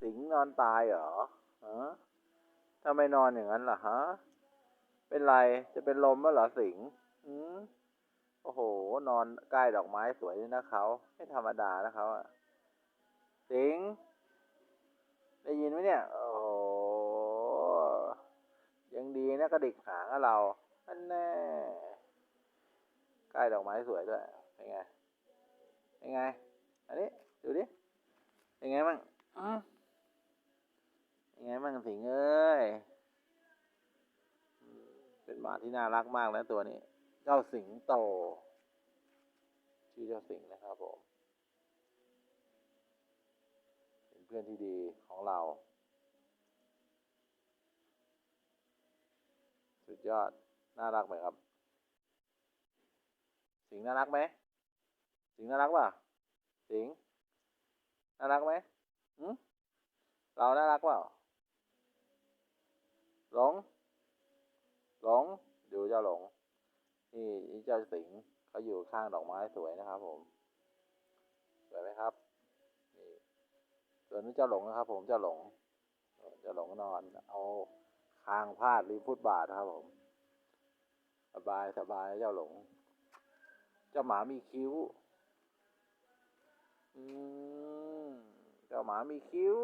สิงนอนตายเหรอฮะทำไมนอนอย่างนั้นล่ะฮะ เป็นไร จะเป็นลมมั้เหรอสิงห์หืมโอ้โห นอนใกล้ดอกไม้สวยด้วยนะเขาไม่ธรรมดานะเขาอะสิง ได้ยินไหมเนี่ย โอ้โห ยังดีนะกระดิกหางเราอันแน่ใกล้ดอกไม้สวยด้วย เป็นไง เป็นไง อันนี้ ดูดิ เป็นไงบ้างอืม เป็นไงบ้างสิงเอ้ย เป็นหมาที่น่ารักมากนะตัวนี้ เจ้าสิงโต ชื่อเจ้าสิงนะครับผม เป็นเพื่อนที่ดีของเรา สุดยอด น่ารักไหมครับ สิงห์น่ารักไหม สิงห์น่ารักป่ะ สิงห์น่ารักไหมหืมเราน่ารักเปล่า หลง หลงดูเจ้าหลง นี่นี่เจ้าสิงเขาอยู่ข้างดอกไม้สวยนะครับ ผมสวยไหมครับ นี่ส่วนนี้เจ้าหลงนะครับ ผมเจ้าหลงเจ้าหลงนอน เอาคางพาดริมฟุตบาทนะครับผม สบายสบายเจ้าหลง เจ้าหมามีคิ้ว อืมเจ้าหมามีคิ้ว